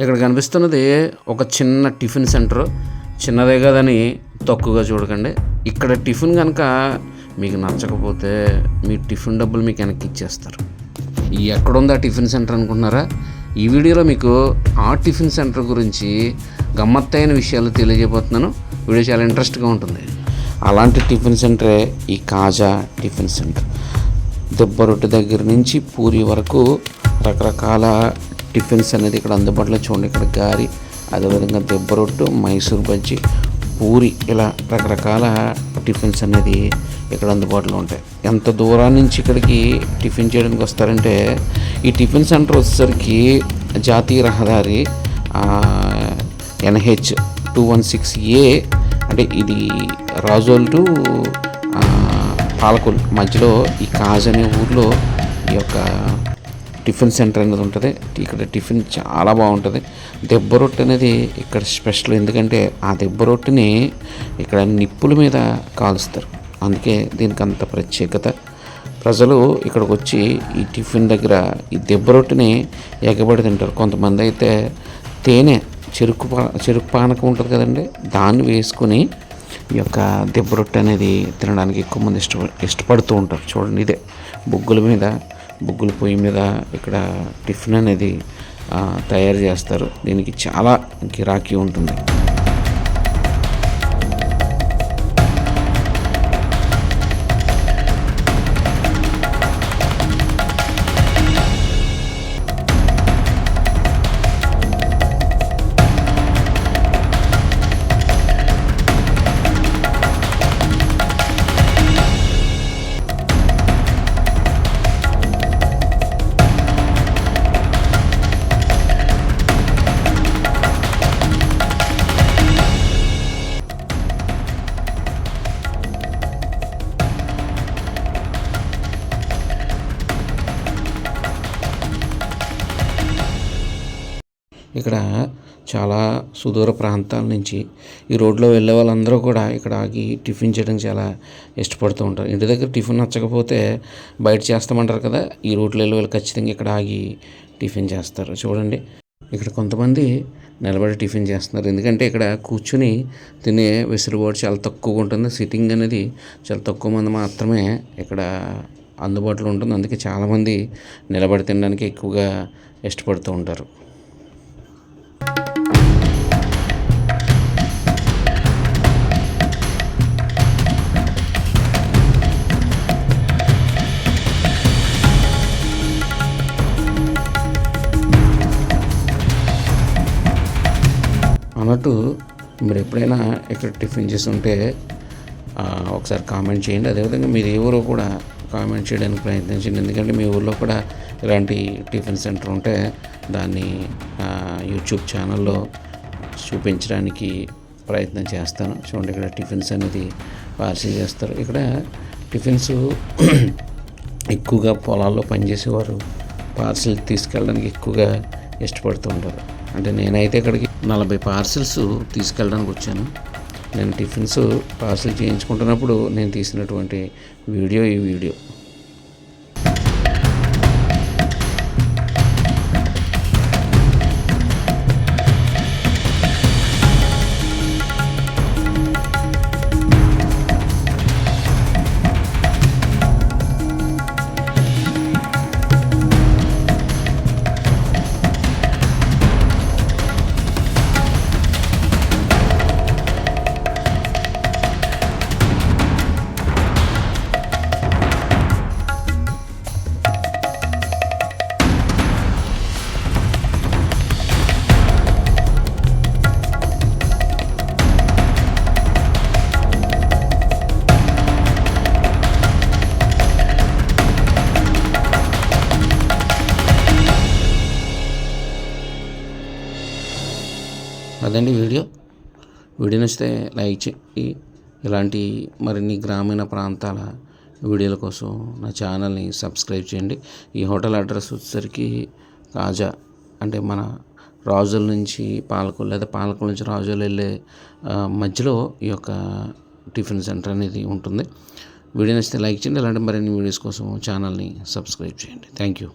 ఇక్కడ కనిపిస్తున్నది ఒక చిన్న టిఫిన్ సెంటర్. చిన్నదే కదని తక్కువగా చూడకండి. ఇక్కడ టిఫిన్ కనుక మీకు నచ్చకపోతే మీ టిఫిన్ డబ్బులు మీకు వెనక్కి ఇచ్చేస్తారు. ఎక్కడుంది ఆ టిఫిన్ సెంటర్ అనుకుంటున్నారా? ఈ వీడియోలో మీకు ఆ టిఫిన్ సెంటర్ గురించి గమ్మత్తైన విషయాలు తెలియజేయబోతున్నాను. వీడియో చాలా ఇంట్రెస్ట్గా ఉంటుంది. అలాంటి టిఫిన్ సెంటరే ఈ కాజా టిఫిన్ సెంటర్. దుబ్బరొట్టు దగ్గర నుంచి పూరి వరకు రకరకాల టిఫిన్స్ అనేది ఇక్కడ అందుబాటులో చూడండి. ఇక్కడ గారి అదేవిధంగా దెబ్బరొట్టు మైసూర్ బజ్జీ పూరి ఇలా రకరకాల టిఫిన్స్ అనేది ఇక్కడ అందుబాటులో ఉంటాయి. ఎంత దూరం నుంచి ఇక్కడికి టిఫిన్ చేయడానికి వస్తారంటే ఈ టిఫిన్ సెంటర్ వచ్చేసరికి జాతీయ రహదారి NH two one six A అంటే ఇది రాజోల్ టు పాలకొల్ మధ్యలో ఈ కాజ్ అనే ఊర్లో ఈ యొక్క టిఫిన్ సెంటర్ అనేది ఉంటుంది. ఇక్కడ టిఫిన్ చాలా బాగుంటుంది. దెబ్బ రొట్టె అనేది ఇక్కడ స్పెషల్. ఎందుకంటే ఆ దెబ్బ రొట్టెని ఇక్కడ నిప్పుల మీద కాలుస్తారు. అందుకే దీనికి అంత ప్రత్యేకత. ప్రజలు ఇక్కడికి వచ్చి ఈ టిఫిన్ దగ్గర ఈ దెబ్బ రొట్టెని ఎగబడి తింటారు. కొంతమంది అయితే తేనె చెరుకు పా చెరుకు పానకం ఉంటుంది కదండి. దాన్ని వేసుకొని ఈ యొక్క దెబ్బ రొట్టె అనేది తినడానికి ఎక్కువ మంది ఇష్ట ఇష్టపడుతూ ఉంటారు. చూడండి ఇదే బొగ్గుల మీద బొగ్గుల పొయ్యి మీద ఇక్కడ టిఫిన్ అనేది తయారు చేస్తారు. దీనికి చాలా గిరాకీ ఉంటుంది. ఇక్కడ చాలా సుదూర ప్రాంతాల నుంచి ఈ రోడ్లో వెళ్ళే వాళ్ళందరూ కూడా ఇక్కడ ఆగి టిఫిన్ చేయడం చాలా ఇష్టపడుతూ ఉంటారు. ఇంటి దగ్గర టిఫిన్ నచ్చకపోతే బయట చేస్తామంటారు కదా ఈ రోడ్లో వెళ్ళే వాళ్ళు ఖచ్చితంగా ఇక్కడ ఆగి టిఫిన్ చేస్తారు. చూడండి ఇక్కడ కొంతమంది నిలబడి టిఫిన్ చేస్తున్నారు. ఎందుకంటే ఇక్కడ కూర్చుని తినే వెసులుబాటు చాలా తక్కువగా ఉంటుంది. సిట్టింగ్ అనేది చాలా తక్కువ మంది మాత్రమే ఇక్కడ అందుబాటులో ఉంటుంది. అందుకే చాలామంది నిలబడి తినడానికి ఎక్కువగా ఇష్టపడుతూ ఉంటారు. పాటు మీరు ఎప్పుడైనా ఇక్కడ టిఫిన్ చేసి ఉంటే ఒకసారి కామెంట్ చేయండి. అదేవిధంగా మీరు ఏ ఊరో కూడా కామెంట్ చేయడానికి ప్రయత్నించండి ఎందుకంటే మీ ఊళ్ళో కూడా ఇలాంటి టిఫిన్ సెంటర్ ఉంటే దాన్ని యూట్యూబ్ ఛానల్లో చూపించడానికి ప్రయత్నం చేస్తాను. చూడండి ఇక్కడ టిఫిన్స్ అనేది పార్సిల్ చేస్తారు. ఇక్కడ టిఫిన్స్ ఎక్కువగా పొలాల్లో పనిచేసేవారు పార్సిల్ తీసుకెళ్ళడానికి ఎక్కువగా ఇష్టపడుతూ ఉంటారు. అంటే నేనైతే ఇక్కడికి నలభై పార్సిల్స్ తీసుకెళ్ళడానికి వచ్చాను. నేను టిఫిన్స్ పార్సిల్ చేయించుకుంటున్నప్పుడు నేను తీసినటువంటి వీడియో ఈ వీడియో. అదండి వీడియో. వీడియో నచ్చితే లైక్ చేయి ఇలాంటి మరిన్ని గ్రామీణ ప్రాంతాల వీడియోల కోసం నా ఛానల్ని సబ్స్క్రైబ్ చేయండి. ఈ హోటల్ అడ్రస్ వచ్చేసరికి కాజా అంటే మన రాజుల నుంచి పాలకొల్లు లేదా పాలకొల్లు నుంచి రాజులు వెళ్ళే మధ్యలో ఈ యొక్క టిఫిన్ సెంటర్ అనేది ఉంటుంది. వీడియో నచ్చితే లైక్ చేయండి. ఇలాంటి మరిన్ని వీడియోస్ కోసం ఛానల్ని సబ్స్క్రైబ్ చేయండి. Thank you.